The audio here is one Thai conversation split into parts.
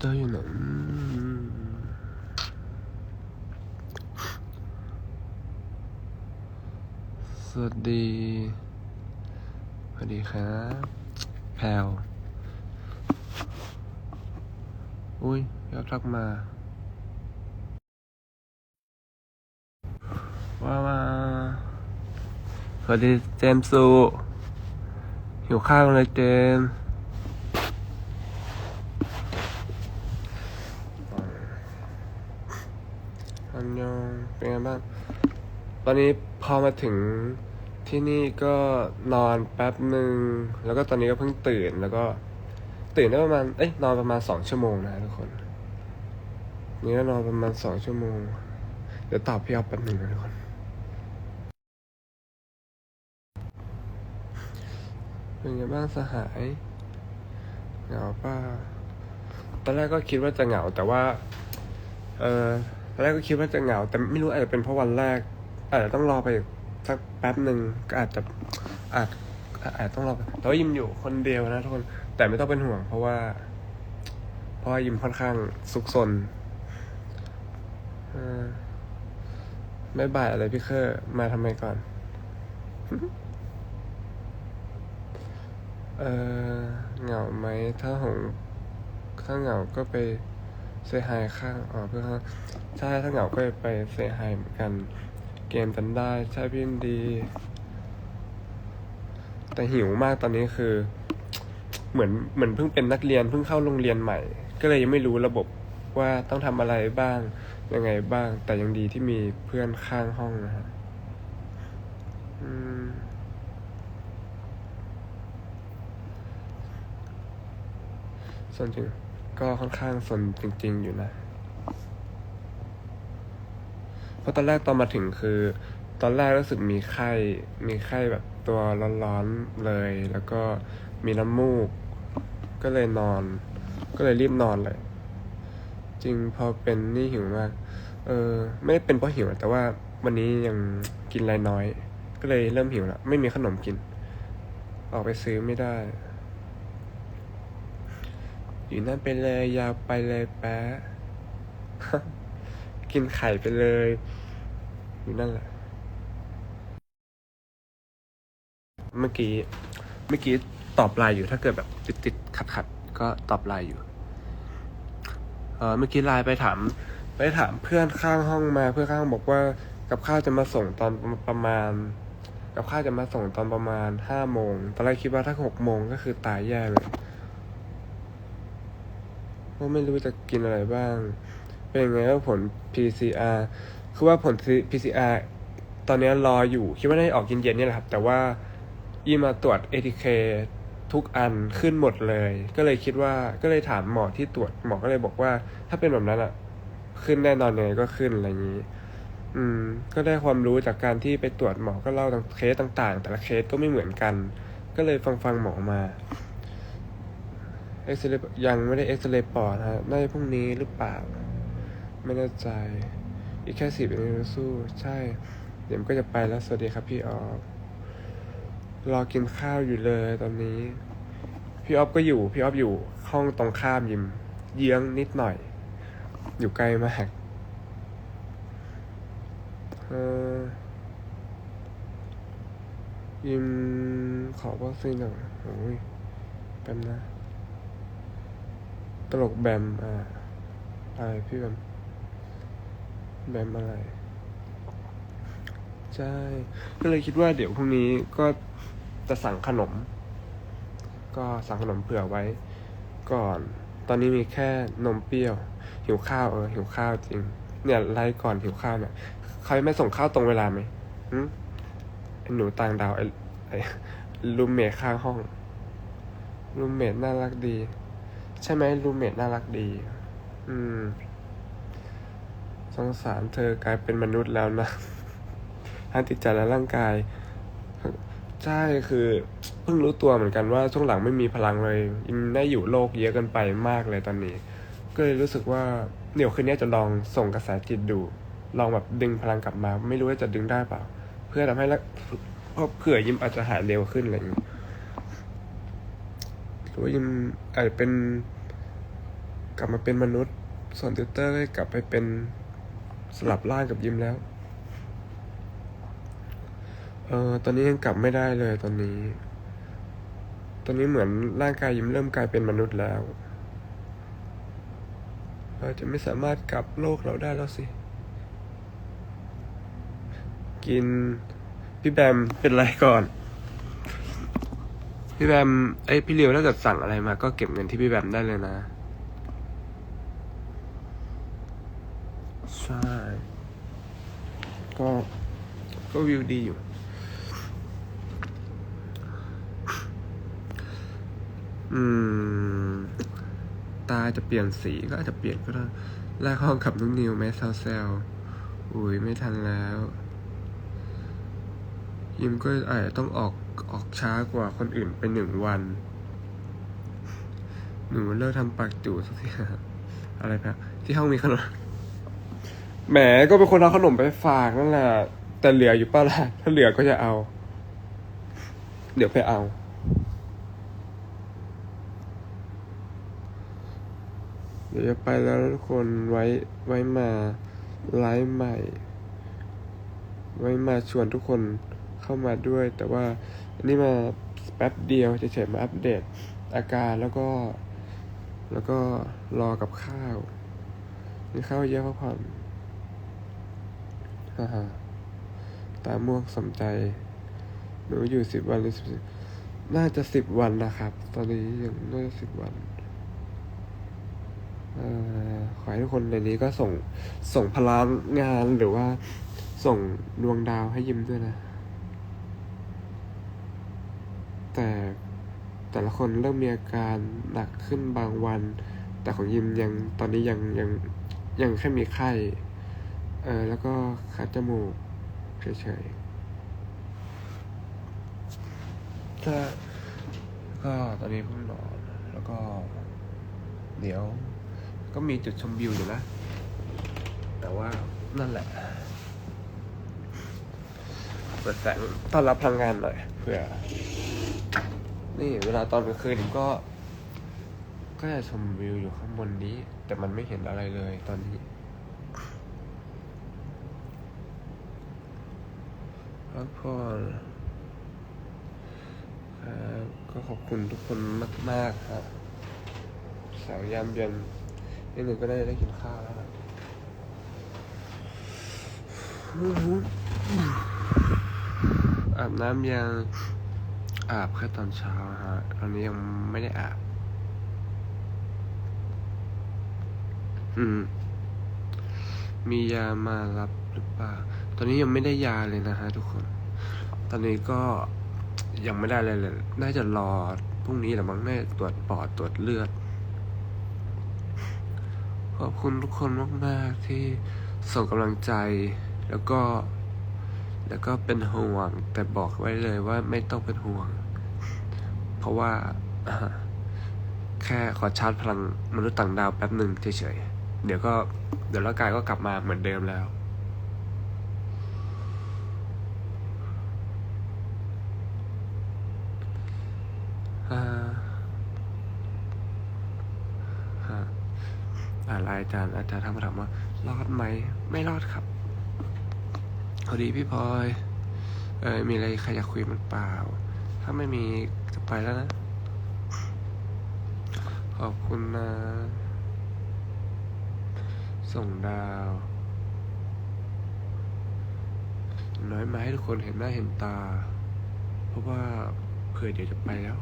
เตอร์อยู่ไหนสวัสดี สวัสดีครับ แพลวอุ้ยยอดทักมา ว่ามาสวัสดีเจมส์ซูหิวข้าวเลยเจมส์ ยองเป็นไงบ้าง ตอนนี้พอมาถึงที่นี่ก็นอนแป๊บหนึ่ง แล้วก็ตอนนี้ก็เพิ่งตื่นแล้วก็ตื่นได้ประมาณ เอ้ยนอนประมาณสองชั่วโมงนะทุกคนนี่ก็นอนประมาณสองชั่วโมง เดี๋ยวตอบพี่อ๊อฟแป๊บหนึ่งนะทุกคน เป็นไงบ้างสหายเหงาป่ะตอนแรกก็คิดว่าจะเหงาแต่ว่า เออ อนแรกก็คิดว่าจะเหงา แต่ไม่รู้อาจจะเป็นเพราะวันแรก อาจจะต้องรอไปสักแป๊บหนึ่งก็อาจจะอาจอาจต้องรอไปแต่ว่ายิมอยู่คนเดียวนะทุกคน แต่ไม่ต้องเป็นห่วง เพราะว่า เพราะว่ายิมค่อนข้างซุกซนไม่บ่ายอะไรพี่เคอร์มาทำไมก่อน เออเหงาไหม ถ้าหงถ้าเหงาก็ไป เซฮายข้างอ๋อเพื่อนข้างใช่ถ้าเหงาก็ไปเซฮายเหมือนกัน เกมกันได้ใช่พี่นดี แต่หิวมากตอนนี้คือ เหมือนเหมือนเพิ่งเป็นนักเรียนเพิ่งเข้าโรงเรียนใหม่ ก็เลยยังไม่รู้ระบบว่าต้องทำอะไรบ้างยังไงบ้าง แต่ยังดีที่มีเพื่อนข้างห้องนะฮะส่วนจริง ก็ค่อนข้างสนจริง ๆ อยู่นะ เพราะตอนแรกตอนมาถึงคือ ตอนแรกรู้สึกมีไข้ มีไข้แบบตัวร้อนๆเลย แล้วก็มีน้ำมูก ก็เลยนอน ก็เลยรีบนอนเลย จริงพอเป็นนี่หิวมาก เออ ไม่ได้เป็นเพราะหิวแต่ว่าวันนี้ยังกินอะไรน้อย ก็เลยเริ่มหิวแล้วไม่มีขนมกิน ออกไปซื้อไม่ได้ อยู่นั่นไปเลย ยาวไปเลยแป๊ะกินไข่ไปเลย อยู่นั่นแหละ เมื่อกี้ เมื่อกี้ตอบไลน์อยู่ถ้าเกิดแบบติดติดขัดขัดก็ตอบไลน์อยู่เออเมื่อกี้ไลน์ไปถาม ไปถามเพื่อนข้างห้องมา เพื่อนข้างห้องบอกว่ากับข้าวจะมาส่งตอนประมาณ กับข้าวจะมาส่งตอนประมาณห้าโมงตอนแรกคิดว่าถ้าหกโมงก็คือตายแย่เลย ก็ไม่รู้จะกินอะไรบ้าง เป็นยังไงว่าผล PCR คือว่าผล PCR ตอนนี้รออยู่ คิดว่าน่าจะออกเย็นๆนี่แหละครับ แต่ว่ายี่มาตรวจ ATK ทุกอันขึ้นหมดเลย ก็เลยคิดว่าก็เลยถามหมอที่ตรวจหมอก็เลยบอกว่า ถ้าเป็นแบบนั้นอะขึ้นแน่นอนยังไงก็ขึ้นอะไรอย่างนี้ อืม ก็ได้ความรู้จากการที่ไปตรวจหมอก็เล่าต่างเคสต่างๆ แต่ละเคสก็ไม่เหมือนกัน ก็เลยฟังฟังหมอมา เอ็กซเรย์ยังไม่ได้เอ็กซเรย์ปอดฮะน่าจะพรุ่งนี้หรือเปล่า ไม่แน่ใจ อีกแค่สิบนาทีเราสู้ ใช่ เดี๋ยวมันก็จะไปแล้ว สวัสดีครับพี่ออฟรอกินข้าวอยู่เลยตอนนี้ พี่ออฟก็อยู่ พี่ออฟอยู่ห้องตรงข้ามยิม เยื้องนิดหน่อย อยู่ใกล้มากเออยิมขอวัคซีนหน่อยโอ้ยแป๊บนะ ตลกแบมอ่าอะไรพี่แบมแบมอะไร ใช่ ก็เลยคิดว่าเดี๋ยวพรุ่งนี้ก็จะสั่งขนม ก็สั่งขนมเผื่อไว้ ก่อน ตอนนี้มีแค่นมเปรี้ยว หิวข้าวเออหิวข้าวจริง เนี่ยไล่ก่อนหิวข้าวเนี่ยเขาไม่ส่งข้าวตรงเวลาไหมหึไอหนูต่างดาวไอ้ไอ้รูมเมทข้างห้องรูมเมทน่ารักดี ใช่ไหมรูมเมทน่ารักดี อืม สงสารเธอกลายเป็นมนุษย์แล้วนะทั้งจิตใจและร่างกาย ใช่คือเพิ่งรู้ตัวเหมือนกันว่าช่วงหลังไม่มีพลังเลยอินได้อยู่โลกเยอะกินไปมากเลยตอนนี้ ก็เลยรู้สึกว่าเดี๋ยวคืนนี้จะลองส่งกระแสจิตดู ลองแบบดึงพลังกลับมา ไม่รู้ว่าจะดึงได้เปล่า เพื่อทำให้เพราะเผื่อยิมอาจจะหายเร็วขึ้นอะไรอย่างนี้ือว่ายิมอาจจะเป็นกลับมาเป็นมนุษย์ ส่วนติวเตอร์ก็กลับไปเป็นสลับร่างกับยิมแล้ว เออตอนนี้ยังกลับไม่ได้เลยตอนนี้ ตอนนี้เหมือนร่างกายยิมเริ่มกลายเป็นมนุษย์แล้ว เราจะไม่สามารถกลับโลกเราได้แล้วสิ กินพี่แบมเป็นไรก่อน พี่แบมไอยพี่เลียวถ้าเกิดสั่งอะไรมาก็เก็บเงินที่พี่แบมได้เลยนะ ใช่ ก็ก็วิวดีอยู่ อืม ตาจะเปลี่ยนสีก็อาจจะเปลี่ยนก็ได้แลกห้องกับนุ่นนิวไหมซาวเซลอุ้ยไม่ทันแล้ว ยิมก็อาจจะต้องออกออกช้ากว่าคนอื่นไปหนึ่งวัน หนูเลิกทำปากจู่สักทีอะไรแบบที่ห้องมีขนมแหมก็เป็นคนเอาขนมไปฝากนั่นแหละแต่เหลืออยู่ป้าล่ะถ้าเหลือก็จะเอา เดี๋ยวไปเอาเดี๋ยวจะไปแล้วทุกคนไว้ไว้มาไลฟ์ใหม่ ไว้มาชวนทุกคน เข้ามาด้วย แต่ว่าอันนี้มาแป๊บเดียวเฉยๆมาอัปเดตอาการแล้วก็ แล้วก็รอกับข้าวนี่ข้าวเยอะพักผ่อนฮ่าฮ่าตาม่วงสมใจ หนูอยู่สิบวันหรือสิบน่าจะสิบวันนะครับ ตอนนี้ยังน่าจะสิบวันอขอให้ทุกคนในนี้ก็ส่งส่งพลังงานหรือว่าส่งดวงดาวให้ยิ้มด้วยนะ แต่แต่ละคนเริ่มมีอาการหนักขึ้นบางวัน แต่ของยิมยังตอนนี้ยังยังยังแค่มีไข้ เออแล้วก็คัดจมูกเฉยๆถ้าก็ตอนนี้เพิ่งนอนแล้วก็ เดี๋ยว ก็มีจุดชมวิวอยู่นะ แต่ว่านั่นแหละเปิดแสงต้อนรับพลังงานหน่อยเผื่อ นี่เวลาตอนกลางคืนผมก็ ก็จะชมวิวอยู่ข้างบนนี้ แต่มันไม่เห็นอะไรเลยตอนนี้พักผ่อนครับก็ขอบคุณทุกคนมาก ๆ ครับ สาวยามเย็นนี่หนึ่งก็ได้ได้กินข้าวแล้วนะอาบน้ำยัง อาบแค่ตอนเช้าฮะ ตอนนี้ยังไม่ได้อาบ อืม มียามารับหรือเปล่า ตอนนี้ยังไม่ได้ยาเลยนะฮะทุกคน ตอนนี้ก็ยังไม่ได้เลยเลย น่าจะรอพรุ่งนี้แหละมั้งน่าจะตรวจปอดตรวจเลือด ขอบคุณทุกคนมาก ๆ ที่ส่งกำลังใจ แล้วก็แล้วก็เป็นห่วงแต่บอกไว้เลยว่าไม่ต้องเป็นห่วง ราะว่าแค่ขอชาร์จพลังมนุษย์ต่างดาวแป๊บหนึ่งเฉยๆ เดี๋ยวก็เดี๋ยวร่างกายก็กลับมาเหมือนเดิมแล้วอ่าฮะอะไรอาจารย์อาจารย์ทักมาถามว่า รอดไหม ไม่รอดครับพอดีพี่พลอย เออมีอะไรใครอยากคุยมันเปล่า ถ้าไม่มีจะไปแล้วนะ ขอบคุณนะ ส่งดาว น้อยมาให้ทุกคนเห็นหน้าเห็นตา เพราะว่าเผื่อเดี๋ยวจะไปแล้ว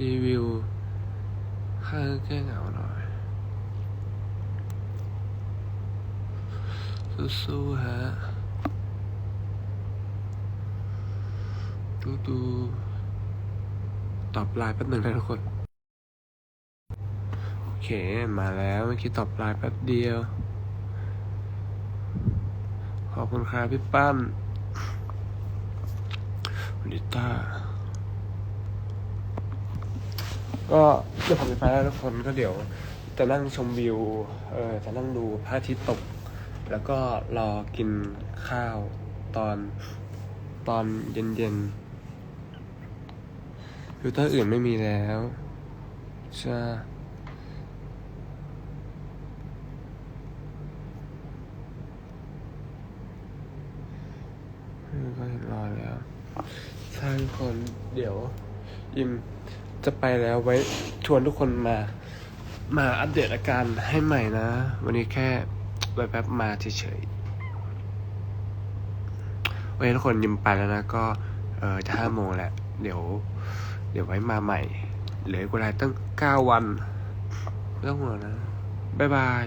รีวิวข้างแก้เหงาหน่อย สู้ๆฮะ ดูดูตอบไลน์แป๊บหนึ่งนะทุกคน โอเค มาแล้วเมื่อกี้ตอบไลน์แป๊บเดียว ขอบคุณครับพี่ปั้นวันดิต้าก็เดี๋ยวผมจะไปแล้วทุกคนก็เดี๋ยวจะนั่งชมวิว เออจะนั่งดูพระอาทิตย์ตก แล้วก็รอกินข้าวตอนตอนเย็นๆ ฟิลเตอร์อื่นไม่มีแล้วใช่ก็เห็นรอแล้วใช่ทุกคนเดี๋ยว อิมจะไปแล้วไว้ชวนทุกคนมา มาอัปเดตอาการให้ใหม่นะ วันนี้แค่แวบๆมาเฉยๆโอเคทุกคนยิมไปแล้วนะ ก็เออจะห้าโมงแหล้วเดี๋ยว เดี๋ยวไว้มาใหม่ เหลือกเวลาตั้งเก้าวันไม่ต้องห่วงนะ บ๊ายบาย